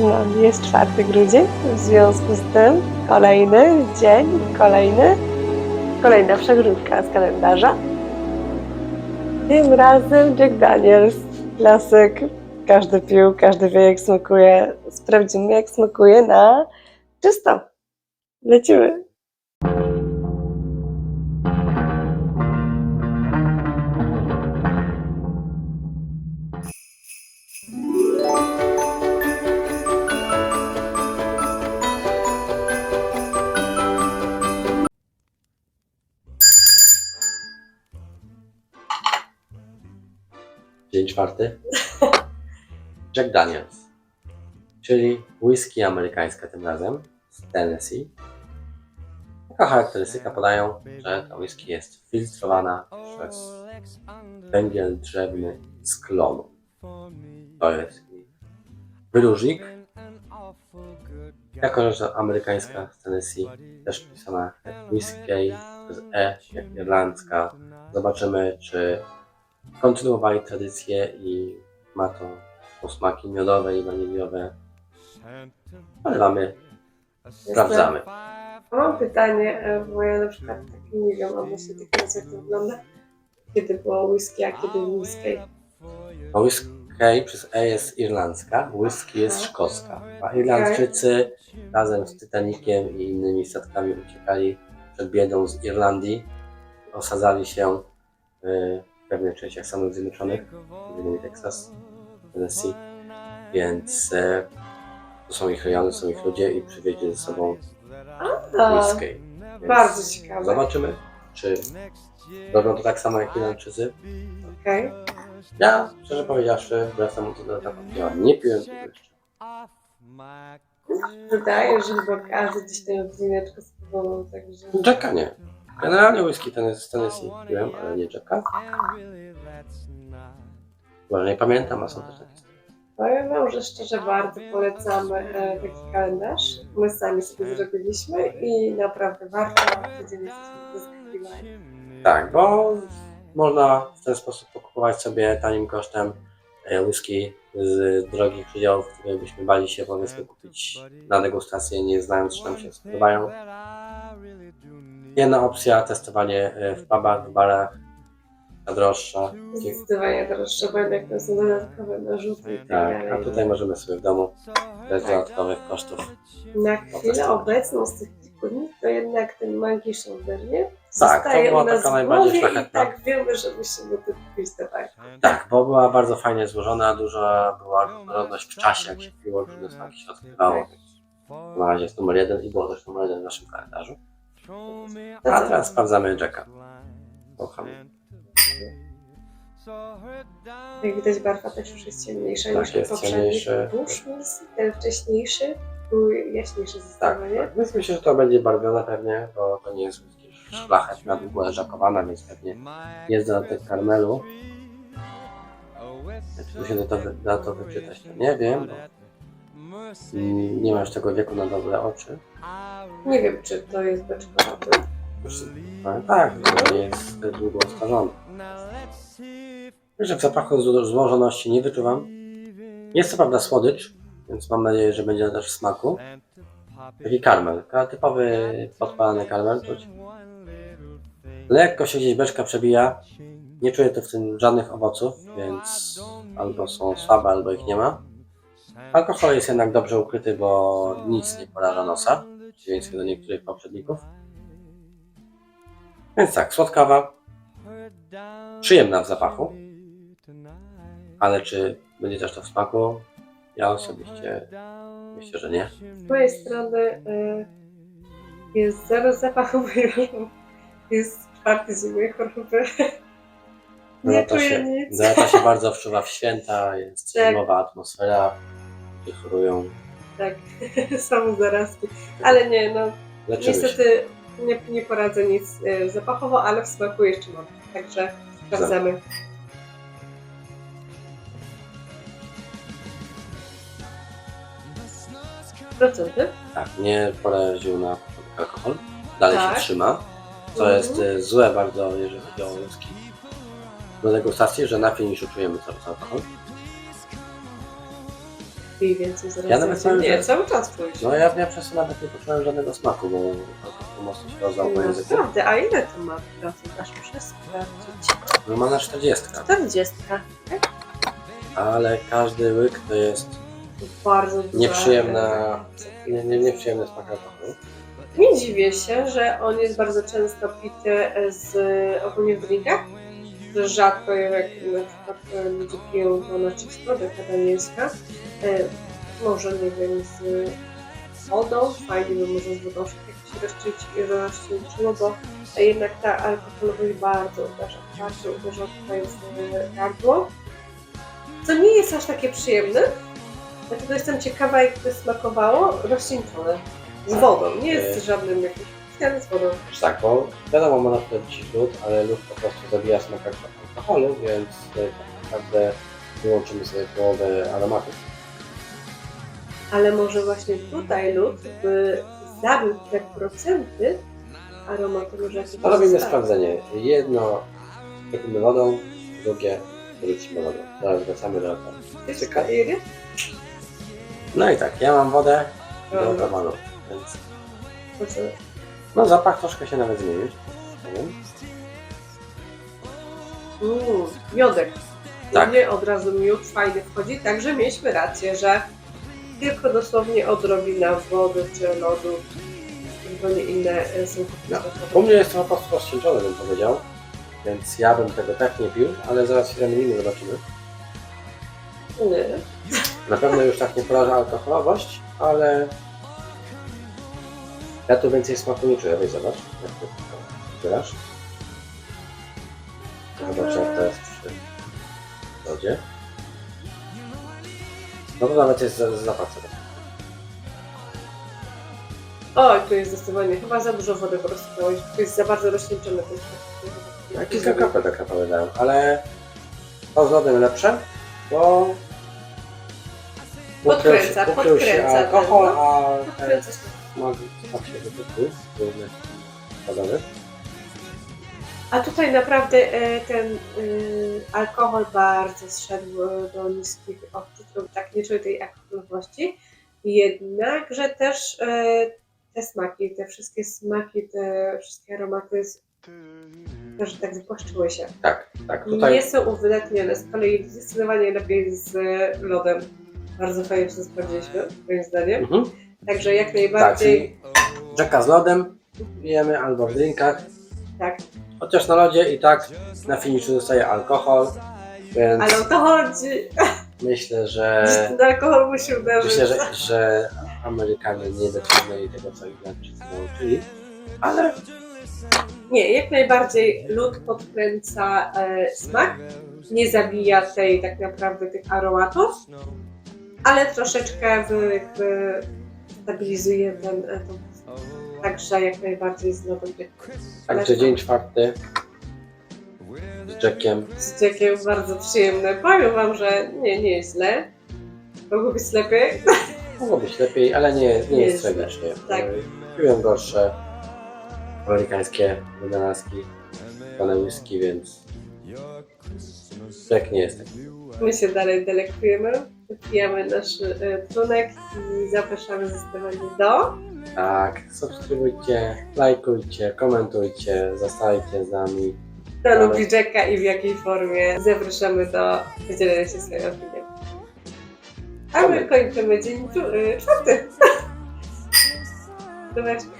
No, jest 4 grudzień, w związku z tym kolejny dzień, kolejny, kolejna przegródka z kalendarza. Tym razem Jack Daniels, klasyk. Każdy pił, każdy wie jak smakuje. Sprawdzimy jak smakuje na czysto. Lecimy. Dzień czwarty. Jack Daniels, czyli whisky amerykańska tym razem z Tennessee. Jako charakterystyka podają, że ta whisky jest filtrowana przez węgiel drzewny z klonu. To jest wyróżnik. Jako, że amerykańska z Tennessee też pisana whisky przez E, jak irlandzka. Zobaczymy, czy kontynuowali tradycję i ma to posmaki miodowe i waniliowe. Nalewamy, sprawdzamy. Mam pytanie, e, bo ja na przykład tak nie wiem odnośnie tego, jak to wygląda. Kiedy było whisky, a kiedy whisky. Whisky przez E jest irlandzka, whisky jest szkocka. A Irlandczycy razem z Titanikiem i innymi statkami uciekali przed biedą z Irlandii. Osadzali się y, w pewnych częściach Stanów Zjednoczonych, m.in. Texas, Tennessee. Więc e, to są ich rejony, są ich ludzie i przywieźli ze sobą A, whisky. Więc bardzo ciekawe. Zobaczymy, czy robią to tak samo jak Irlandczycy. Okej. Ja, szczerze powiedziawszy, wbrew temu, co do ja nie piłem tego jeszcze. Wydaje, że chyba każdy gdzieś tam drineczkę spróbował, także... Jacka nie. Generalnie whisky ten z Tennessee piłem, ale nie Jacka. Chyba, nie pamiętam, a są też takie. Powiem wam, że szczerze bardzo polecamy e, taki kalendarz. My sami sobie zrobiliśmy i naprawdę warto, jesteśmy zaskakiwani. Tak, bo można w ten sposób pokupować sobie tanim kosztem e, whisky z drogich przedziałów, które byśmy bali się powiedzmy kupić na degustację, nie znając, czy nam się spodobają. Jedna opcja, testowanie e, w pubach, w barach, ta droższa. Zdecydowanie droższe, bo jednak to są dodatkowe narzuty i tak Tak, dalej. a tutaj możemy sobie w domu bez dodatkowych kosztów. Na chwilę obecną z tych kilku dni to jednak ten Monkey Shoulder, nie? Tak, to Zostaje była u nas taka w najbardziej głowie szlachetna. Tak wiemy, że musimy to kupić tak. Tak, bo była bardzo fajnie złożona, duża była różnorodność w czasie, jak się piło, różne smaki się odkrywało. Na razie jest numer jeden i było też numer jeden w naszym kalendarzu. A teraz sprawdzamy Jacka. Kochamy. Jak widać barwa też już jest ciemniejsza Tak, niż jest poprzedni ciemniejszy. Bushmills. Ten wcześniejszy był jaśniejszy Tak, zdecydowanie. tak, więc myślę, że to będzie barwione pewnie, bo to nie jest jakieś szlachetna, długo leżakowana, więc pewnie jest dodatek karmelu. Jak tu się da to, wy- da to wyczytać, to nie wiem, bo nie masz tego wieku na dobre oczy. Nie wiem, czy to jest beczkowaty. Ale tak, to nie jest długo starzony. Także w zapachu zło- złożoności nie wyczuwam. Jest to prawda słodycz, więc mam nadzieję, że będzie też w smaku. Taki karmel, ka- typowy podpalany karmel czuć. Lekko się gdzieś beczka przebija. Nie czuję tu w tym żadnych owoców, więc albo są słabe, albo ich nie ma. Alkohol jest jednak dobrze ukryty, bo nic nie poraża nosa, w przeciwieństwie do niektórych poprzedników. Więc tak, słodkawa, przyjemna w zapachu, ale czy będzie też to w smaku? Ja osobiście myślę, że nie. Z mojej strony y, jest zero zapachu, ponieważ jest czwarty dzień mojej choroby. Nie Dorota czuję się, nic. Dorota się bardzo wczuwa w święta, jest Tak. zimowa atmosfera, chorują. Tak, same zarazki. Ale nie, no Leczymy się. niestety nie, nie poradzę nic y, zapachowo, ale w smaku jeszcze mam. Także sprawdzamy. Procenty? Tak, nie poraził na alkohol, dalej Tak. się trzyma, co Mhm. jest e, złe bardzo, jeżeli chodzi o whisky. Do degustacji, że na finisz czujemy cały alkohol. Pij więcej zaraz. Ja nawet Nie, że- cały czas pójść. No ja, przez to nawet nie poczułem żadnego smaku, bo po prostu mocno się rozlał po języku. naprawdę, a ile to ma procent? Aż muszę sprawdzić. No ma na 40, 40. ale każdy łyk to jest Bardzo duża. nieprzyjemna, nie, nie, nieprzyjemny smak alkoholu. Nie dziwię się, że on jest bardzo często pity z ogólnie w. Że rzadko jak na przykład e, ludzie piją to na czysto, taka danielska. E, może nie wiem, z wodą, fajnie by może z wodą się jakoś rozczyć, rozczyściło, bo jednak ta alkoholowość bardzo uderza, bardzo uderza tutaj w gardło. Co nie jest aż takie przyjemne, dlatego jestem ciekawa jak to smakowało rozcieńczone. Z wodą, nie jest E. żadnym jakimś z wodą. Tak, bo wiadomo, można tutaj wrzucić lód, ale lód po prostu zabija smak alkoholu, więc tak naprawdę wyłączymy sobie połowę aromatów. Ale może właśnie tutaj lód by zabił te procenty aromatu, może To robimy sprawdzenie. Jedno wrzucimy wodą, drugie wrzucimy wodą. Teraz wracamy do cyka. ile? No i tak, ja mam wodę Dobra. gotowaną, więc no zapach troszkę się nawet zmienił. Mm, miodek. Tak. Nie od razu miód fajny wchodzi, także mieliśmy rację, że tylko dosłownie odrobina wody czy lodu, tylko nie inne e, są No. U mnie jest to prostu rozcieńczone, bym powiedział. Więc ja bym tego tak nie pił, ale zaraz się zamienimy, zobaczymy. Nie. Na pewno już tak nie poraża alkoholowość, ale ja tu więcej smaku nie czuję. Weź zobacz, jak to wybierasz. Zobacz jak to jest przy lodzie. No to nawet jest za- zapach tego. Oj, tu jest zdecydowanie, chyba za dużo wody po prostu dałeś, to jest za bardzo rozcieńczone. To jest Ja kilka kropel tak naprawdę dałem, ale to z lodem lepsze, bo się, Podkręca, ukrył się podkręca ten, alkohol, no. a ten Podkręcasz to. smak tak się wypytł, główny. A tutaj naprawdę e, ten e, alkohol bardzo zszedł e, do niskich odczuć, tak nie czuję tej alkoholowości. Jednakże też te smaki, te wszystkie smaki, te wszystkie aromaty też tak wypłaszczyły się. Tak, tak, tutaj Nie są uwydatnione. Z kolei zdecydowanie lepiej z lodem. Bardzo fajnie się sprawdziliśmy, moim zdaniem. mhm. Także jak tak, najbardziej. czyli Jacka z lodem pijemy albo w drinkach, Tak, chociaż na lodzie i tak na finiszu zostaje alkohol, więc ale o to chodzi. myślę, że Ten alkohol musi uderzyć. myślę, że, że Amerykanie nie dociągnęli tego, co Irlandczycy nauczyli, ale Nie, jak najbardziej lód podkręca e, smak, nie zabija tej tak naprawdę tych aromatów, ale troszeczkę wy, jakby stabilizuje ten, e, tą Także jak najbardziej z lodem. Także dzień czwarty z Jackiem. Z Jackiem bardzo przyjemne. Powiem wam, że nie, nie jest źle. Mogło być lepiej. Mogło być lepiej, ale nie, nie jest tragicznie. tak. Piłem gorsze amerykańskie wynalazki, pane whisky, więc Jack nie jest. My się dalej delektujemy. Pijamy nasz e, trunek i zapraszamy zdecydowanie do Tak, subskrybujcie, lajkujcie, komentujcie, zostajcie z nami. Kto lubi Jacka i w jakiej formie. Zapraszamy do podzielenia się swoją opinią. A my kończymy dzień y, czwarty. Zobaczmy.